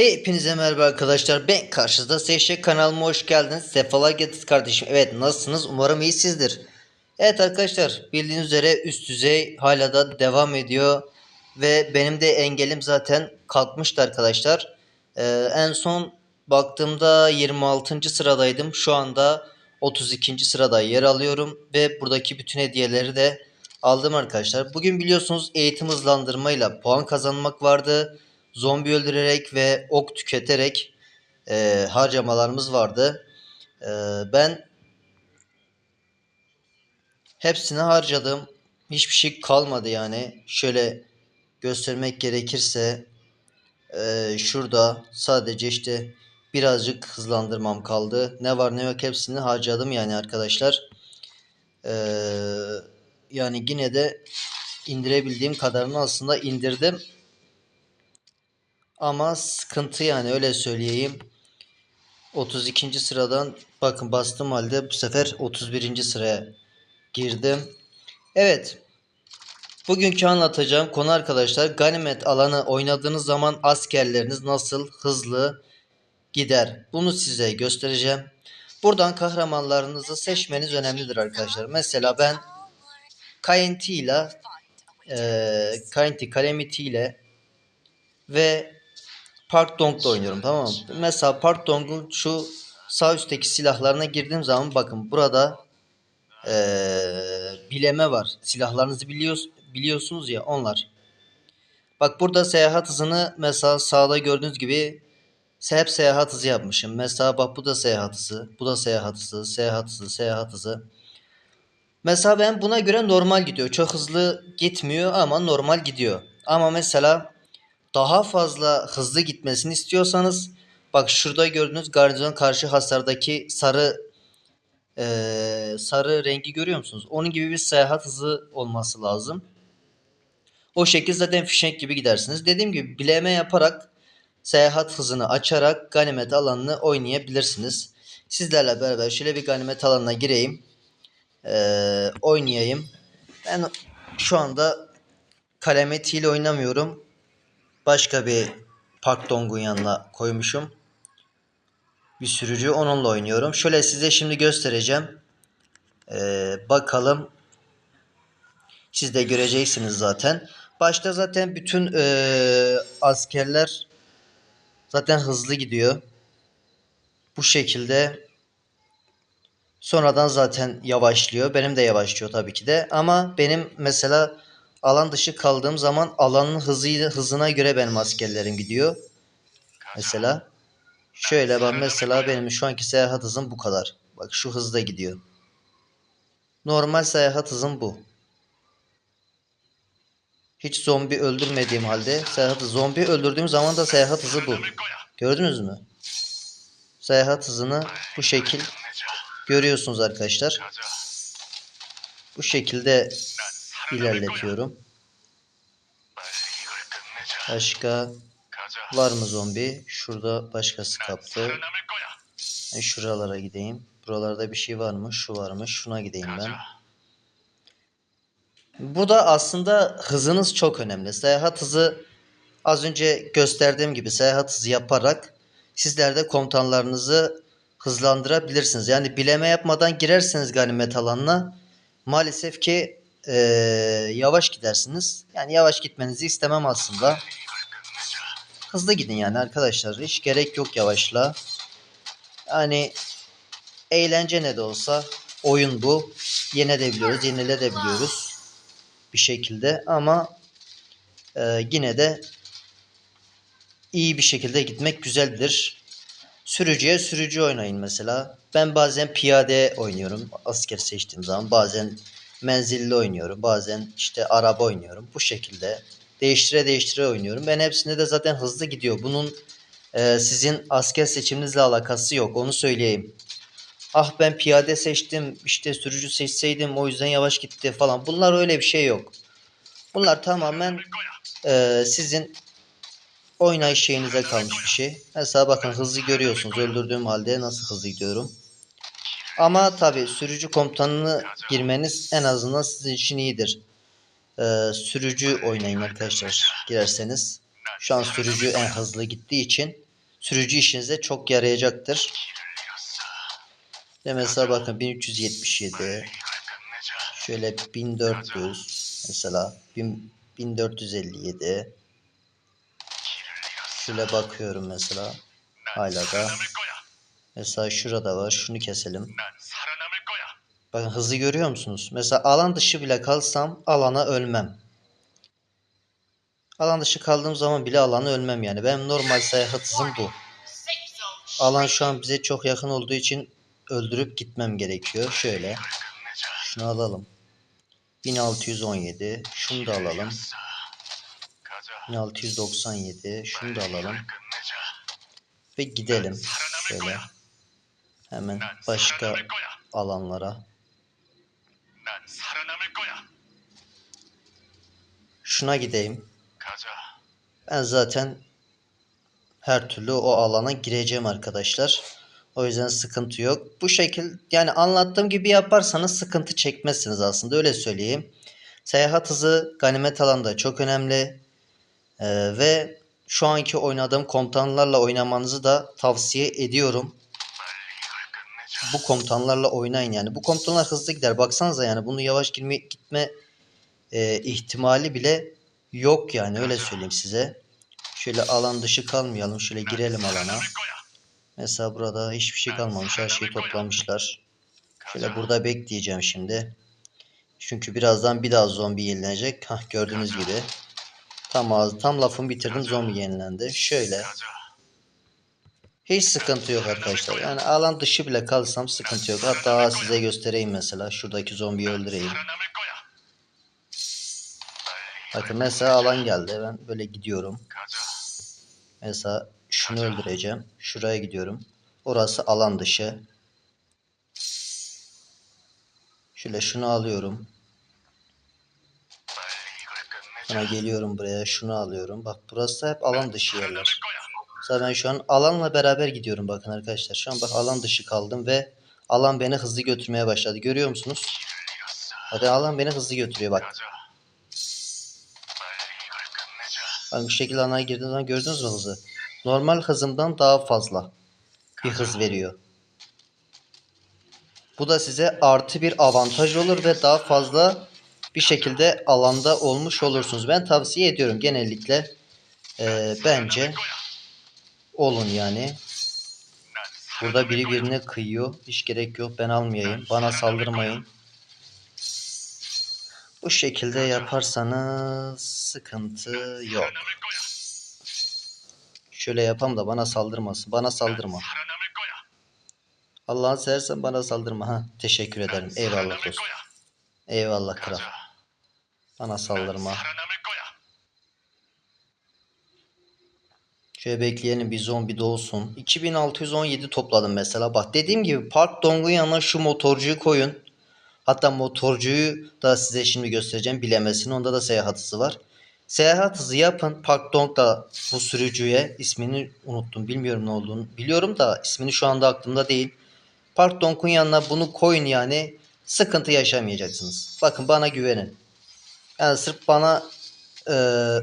Hepinize merhaba arkadaşlar. Ben karşınızda Seşek kanalıma hoş geldiniz. Sefalar getirdiniz kardeşim. Evet nasılsınız? Umarım iyisizdir. Evet arkadaşlar bildiğiniz üzere üst düzey hala da devam ediyor. Ve benim de engelim zaten kalkmıştı arkadaşlar. Ee, en son baktığımda 26. sıradaydım. Şu anda 32. sırada yer alıyorum. Ve buradaki bütün hediyeleri de aldım arkadaşlar. Bugün biliyorsunuz eğitim hızlandırmayla puan kazanmak vardı. Zombi öldürerek ve ok tüketerek e, harcamalarımız vardı. E, ben hepsini harcadım. Hiçbir şey kalmadı yani. Şöyle göstermek gerekirse e, şurada sadece işte birazcık hızlandırmam kaldı. Ne var ne yok hepsini harcadım yani arkadaşlar. E, yani yine de indirebildiğim kadarını aslında indirdim. Ama sıkıntı yani öyle söyleyeyim. 32. sıradan bakın bastım halde bu sefer 31. sıraya girdim. Evet. Bugünkü anlatacağım konu arkadaşlar ganimet alanı oynadığınız zaman askerleriniz nasıl hızlı gider. Bunu size göstereceğim. Buradan kahramanlarınızı seçmeniz önemlidir arkadaşlar. Mesela ben Kainti ile Kainti Calamity ile ve Park Dong'da oynuyorum tamam mı? Mesela Park Dong'un şu sağ üstteki silahlarına girdiğim zaman bakın burada eee, bileme var. Silahlarınızı biliyor, biliyorsunuz ya onlar. Bak burada seyahat hızını mesela sağda gördüğünüz gibi hep seyahat hızı yapmışım. Mesela bak bu da seyahat hızı, bu da seyahat hızı, seyahat hızı, seyahat hızı. Mesela ben buna göre normal gidiyor. Çok hızlı gitmiyor ama normal gidiyor. Ama mesela daha fazla hızlı gitmesini istiyorsanız bak şurada gördüğünüz garnizon karşı hasardaki sarı eee, sarı rengi görüyor musunuz? Onun gibi bir seyahat hızı olması lazım. O şekilde zaten fişek gibi gidersiniz. Dediğim gibi bileme yaparak seyahat hızını açarak ganimet alanını oynayabilirsiniz. Sizlerle beraber şöyle bir ganimet alanına gireyim. Eee, oynayayım. Ben şu anda kalemetiyle oynamıyorum başka bir Park Dong'un yanına koymuşum. Bir sürücü onunla oynuyorum. Şöyle size şimdi göstereceğim. Ee, bakalım. Siz de göreceksiniz zaten. Başta zaten bütün ee, askerler zaten hızlı gidiyor. Bu şekilde sonradan zaten yavaşlıyor. Benim de yavaşlıyor tabii ki de. Ama benim mesela alan dışı kaldığım zaman alanın hızıyla hızına göre benim askerlerim gidiyor. Mesela şöyle bak mesela benim şu anki seyahat hızım bu kadar. Bak şu hızda gidiyor. Normal seyahat hızım bu. Hiç zombi öldürmediğim halde seyahat zombi öldürdüğüm zaman da seyahat hızı bu. Gördünüz mü? Seyahat hızını bu şekil görüyorsunuz arkadaşlar. Bu şekilde ilerletiyorum. Başka var mı zombi? Şurada başkası kaptı. Şuralara gideyim. Buralarda bir şey var mı? Şu varmış. Şuna gideyim ben. Bu da aslında hızınız çok önemli. Seyahat hızı az önce gösterdiğim gibi seyahat hızı yaparak sizler de komutanlarınızı hızlandırabilirsiniz. Yani bileme yapmadan girerseniz ganimet alanına maalesef ki eee, yavaş gidersiniz. Yani yavaş gitmenizi istemem aslında. Hızlı gidin yani arkadaşlar. Hiç gerek yok yavaşla. Yani eğlence ne de olsa oyun bu. Yenebiliyoruz, yenilebiliyoruz bir şekilde ama eee, yine de iyi bir şekilde gitmek güzeldir. Sürücüye sürücü oynayın mesela. Ben bazen piyade oynuyorum asker seçtiğim zaman. Bazen menzilli oynuyorum. Bazen işte araba oynuyorum. Bu şekilde değiştire değiştire oynuyorum. Ben hepsinde de zaten hızlı gidiyor. Bunun e, sizin asker seçiminizle alakası yok. Onu söyleyeyim. Ah ben piyade seçtim. işte sürücü seçseydim o yüzden yavaş gitti falan. Bunlar öyle bir şey yok. Bunlar tamamen e, sizin oynayış şeyinize kalmış bir şey. Mesela bakın hızlı görüyorsunuz. Öldürdüğüm halde nasıl hızlı gidiyorum. Ama tabi sürücü komutanını girmeniz en azından sizin için iyidir. Ee, sürücü oynayın arkadaşlar girerseniz. Şu an sürücü en hızlı gittiği için sürücü işinize çok yarayacaktır. Ve mesela bakın 1377 şöyle 1400 mesela 1457 şöyle bakıyorum mesela hala da Mesela şurada var. Şunu keselim. Bakın hızı görüyor musunuz? Mesela alan dışı bile kalsam alana ölmem. Alan dışı kaldığım zaman bile alana ölmem yani. Benim normal seyahat hızım bu. Alan şu an bize çok yakın olduğu için öldürüp gitmem gerekiyor. Şöyle. Şunu alalım. 1617. Şunu da alalım. 1697. Şunu da alalım. Ve gidelim. Şöyle. Hemen başka alanlara. Şuna gideyim. Ben zaten her türlü o alana gireceğim arkadaşlar. O yüzden sıkıntı yok. Bu şekil yani anlattığım gibi yaparsanız sıkıntı çekmezsiniz aslında öyle söyleyeyim. Seyahat hızı ganimet alanda çok önemli. Ee, ve şu anki oynadığım komutanlarla oynamanızı da tavsiye ediyorum bu komutanlarla oynayın yani. Bu komutanlar hızlı gider. Baksanıza yani bunu yavaş girme, gitme e, ihtimali bile yok yani öyle söyleyeyim size. Şöyle alan dışı kalmayalım. Şöyle girelim alana. Mesela burada hiçbir şey kalmamış. Her şeyi toplamışlar. Şöyle burada bekleyeceğim şimdi. Çünkü birazdan bir daha zombi yenilenecek. Hah gördüğünüz gibi. Tam tam lafımı bitirdim zombi yenilendi. Şöyle hiç sıkıntı yok arkadaşlar. Yani alan dışı bile kalsam sıkıntı yok. Hatta size göstereyim mesela. Şuradaki zombiyi öldüreyim. Bakın mesela alan geldi. Ben böyle gidiyorum. Mesela şunu öldüreceğim. Şuraya gidiyorum. Orası alan dışı. Şöyle şunu alıyorum. Sonra geliyorum buraya. Şunu alıyorum. Bak burası hep alan dışı yerler. Mesela ben şu an alanla beraber gidiyorum bakın arkadaşlar. Şu an bak alan dışı kaldım ve alan beni hızlı götürmeye başladı. Görüyor musunuz? Hadi alan beni hızlı götürüyor bak. Bak bu şekilde anaya girdiğiniz zaman gördünüz mü hızı? Normal hızımdan daha fazla bir hız veriyor. Bu da size artı bir avantaj olur ve daha fazla bir şekilde alanda olmuş olursunuz. Ben tavsiye ediyorum genellikle e, bence olun yani. Burada biri birine kıyıyor. Hiç gerek yok. Ben almayayım. Bana saldırmayın. Bu şekilde yaparsanız sıkıntı yok. Şöyle yapam da bana saldırmasın. Bana saldırma. Allah'ın seversen bana saldırma. Ha, teşekkür ederim. Eyvallah dostum. Eyvallah kral. Bana saldırma. Şöyle bekleyelim bir zombi doğsun. 2617 topladım mesela. Bak dediğim gibi Park Dong'un yanına şu motorcuyu koyun. Hatta motorcuyu da size şimdi göstereceğim bilemesin. Onda da seyahat hızı var. Seyahat hızı yapın. Park Dong da bu sürücüye ismini unuttum. Bilmiyorum ne olduğunu. Biliyorum da ismini şu anda aklımda değil. Park Dong'un yanına bunu koyun yani. Sıkıntı yaşamayacaksınız. Bakın bana güvenin. Yani sırf bana e,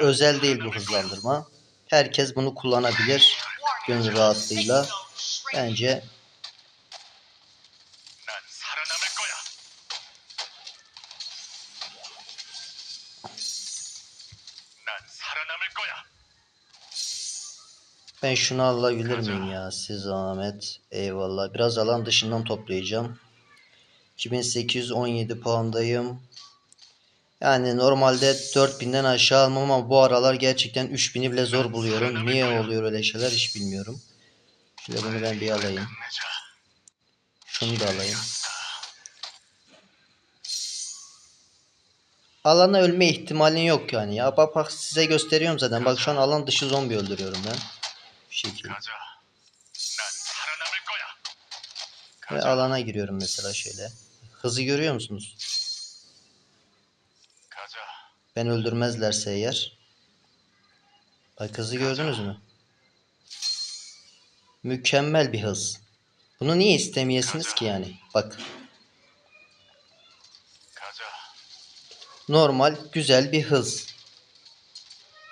özel değil bu hızlandırma. Herkes bunu kullanabilir gönül rahatlığıyla. Bence Ben şunu alabilir miyim ya siz Ahmet? Eyvallah. Biraz alan dışından toplayacağım. 2817 puandayım. Yani normalde 4000'den aşağı almam ama bu aralar gerçekten 3000'i bile zor buluyorum. Niye oluyor öyle şeyler hiç bilmiyorum. Şöyle bunu ben bir alayım. Şunu da alayım. Alana ölme ihtimalin yok yani. Ya bak bak size gösteriyorum zaten. Bak şu an alan dışı zombi öldürüyorum ben. Bir şekilde. Ve alana giriyorum mesela şöyle. Hızı görüyor musunuz? Ben öldürmezlerse eğer. Bak hızı gördünüz mü? Mükemmel bir hız. Bunu niye istemeyesiniz ki yani? Bak. Normal güzel bir hız.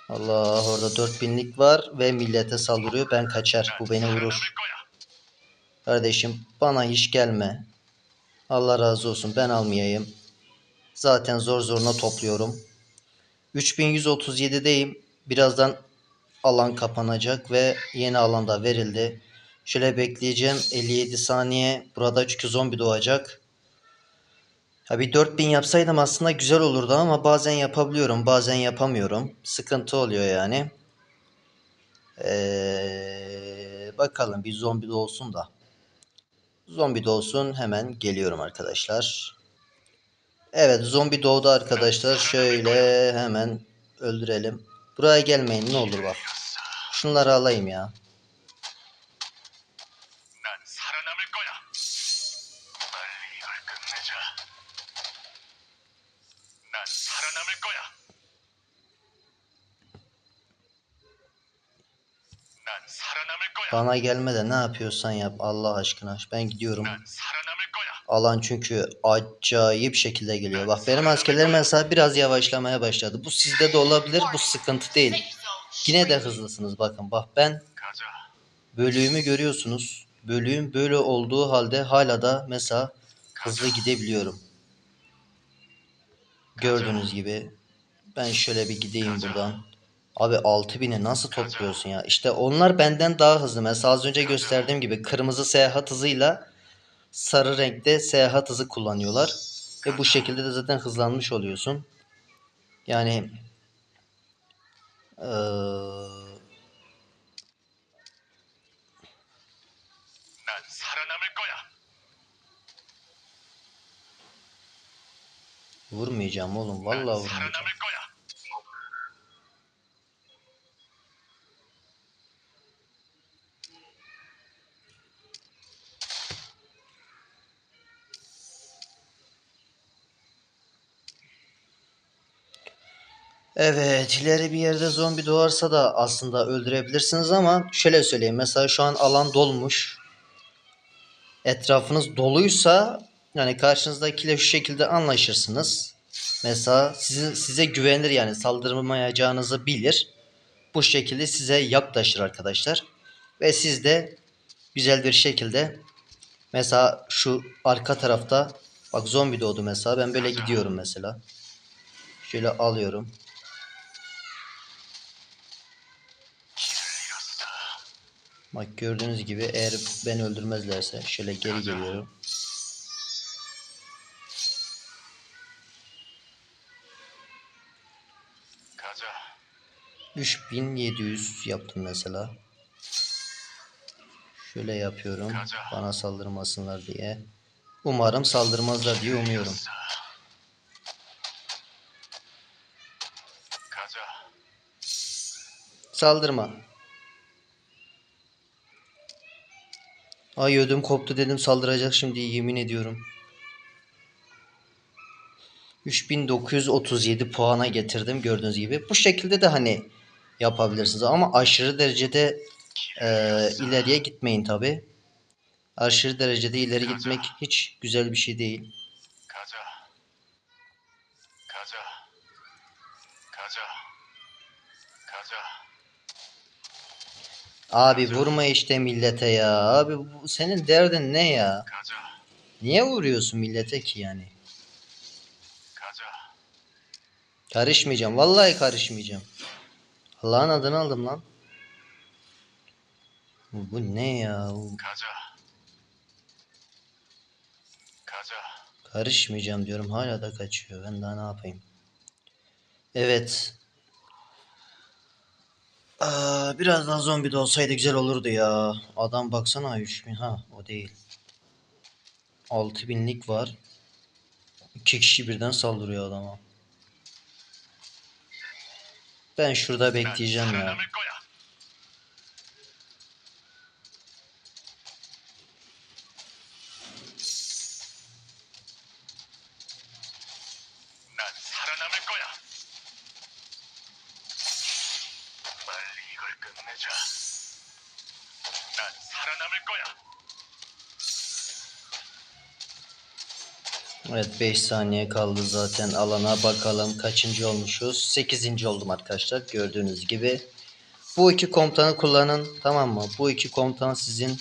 Allah orada 4000'lik var ve millete saldırıyor. Ben kaçar. Bu beni vurur. Kardeşim bana hiç gelme. Allah razı olsun ben almayayım. Zaten zor zoruna topluyorum. 3137'deyim. Birazdan alan kapanacak ve yeni alanda verildi. Şöyle bekleyeceğim 57 saniye. Burada çünkü zombi doğacak. Ha bir 4000 yapsaydım aslında güzel olurdu ama bazen yapabiliyorum, bazen yapamıyorum. Sıkıntı oluyor yani. Ee, bakalım bir zombi de olsun da. Zombi de olsun hemen geliyorum arkadaşlar. Evet zombi doğdu arkadaşlar. Şöyle hemen öldürelim. Buraya gelmeyin ne olur bak. Şunları alayım ya. Bana gelme de ne yapıyorsan yap Allah aşkına. Ben gidiyorum. Alan çünkü acayip şekilde geliyor. Bak benim askerlerim mesela biraz yavaşlamaya başladı. Bu sizde de olabilir. Bu sıkıntı değil. Yine de hızlısınız bakın. Bak ben bölüğümü görüyorsunuz. Bölüğüm böyle olduğu halde hala da mesela hızlı gidebiliyorum. Gördüğünüz gibi ben şöyle bir gideyim buradan. Abi 6000'i nasıl topluyorsun ya? İşte onlar benden daha hızlı. Mesela az önce gösterdiğim gibi kırmızı seyahat hızıyla sarı renkte seyahat hızı kullanıyorlar. Ve bu şekilde de zaten hızlanmış oluyorsun. Yani ee, Vurmayacağım oğlum. Vallahi vurmayacağım. Evet, ileri bir yerde zombi doğarsa da aslında öldürebilirsiniz ama şöyle söyleyeyim. Mesela şu an alan dolmuş. Etrafınız doluysa yani karşınızdakiyle şu şekilde anlaşırsınız. Mesela size, size güvenir yani saldırmayacağınızı bilir. Bu şekilde size yaklaşır arkadaşlar. Ve siz de güzel bir şekilde mesela şu arka tarafta bak zombi doğdu mesela ben böyle gidiyorum mesela. Şöyle alıyorum. Bak gördüğünüz gibi eğer beni öldürmezlerse şöyle geri geliyorum. Kaza. 3700 yaptım mesela. Şöyle yapıyorum. Bana saldırmasınlar diye. Umarım saldırmazlar diye umuyorum. Saldırma. Ay ödüm koptu dedim saldıracak şimdi yemin ediyorum. 3937 puana getirdim gördüğünüz gibi. Bu şekilde de hani yapabilirsiniz ama aşırı derecede e, ileriye gitmeyin tabi. Aşırı derecede ileri gitmek hiç güzel bir şey değil. Abi vurma işte millete ya. Abi bu senin derdin ne ya? Niye vuruyorsun millete ki yani? Karışmayacağım. Vallahi karışmayacağım. Allah'ın adını aldım lan. Bu, bu ne ya? Karışmayacağım diyorum. Hala da kaçıyor. Ben daha ne yapayım? Evet. Biraz daha zombi de olsaydı güzel olurdu ya. Adam baksana 3000 ha o değil. 6000'lik var. İki kişi birden saldırıyor adama. Ben şurada 난 bekleyeceğim ya. Evet 5 saniye kaldı zaten alana bakalım kaçıncı olmuşuz. 8. oldum arkadaşlar gördüğünüz gibi. Bu iki komutanı kullanın tamam mı? Bu iki komutan sizin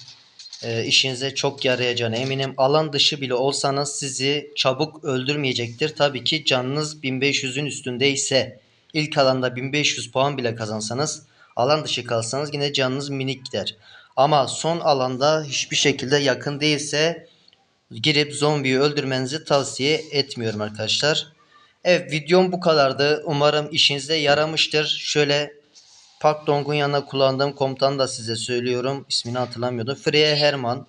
e, işinize çok yarayacağına eminim. Alan dışı bile olsanız sizi çabuk öldürmeyecektir. Tabii ki canınız 1500'ün üstündeyse ilk alanda 1500 puan bile kazansanız alan dışı kalsanız yine canınız minik gider. Ama son alanda hiçbir şekilde yakın değilse girip zombiyi öldürmenizi tavsiye etmiyorum arkadaşlar. Evet videom bu kadardı. Umarım işinize yaramıştır. Şöyle Park Dong'un yanına kullandığım komutanı da size söylüyorum. İsmini hatırlamıyordum. Freya Herman.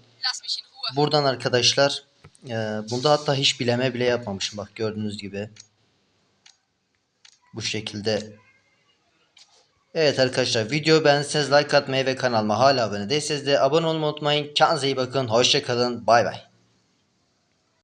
Buradan arkadaşlar e, bunda hatta hiç bileme bile yapmamışım. Bak gördüğünüz gibi. Bu şekilde. Evet arkadaşlar video beğendiyseniz like atmayı ve kanalıma hala abone değilseniz de abone olmayı unutmayın. Kendinize iyi bakın. Hoşçakalın. Bay bay.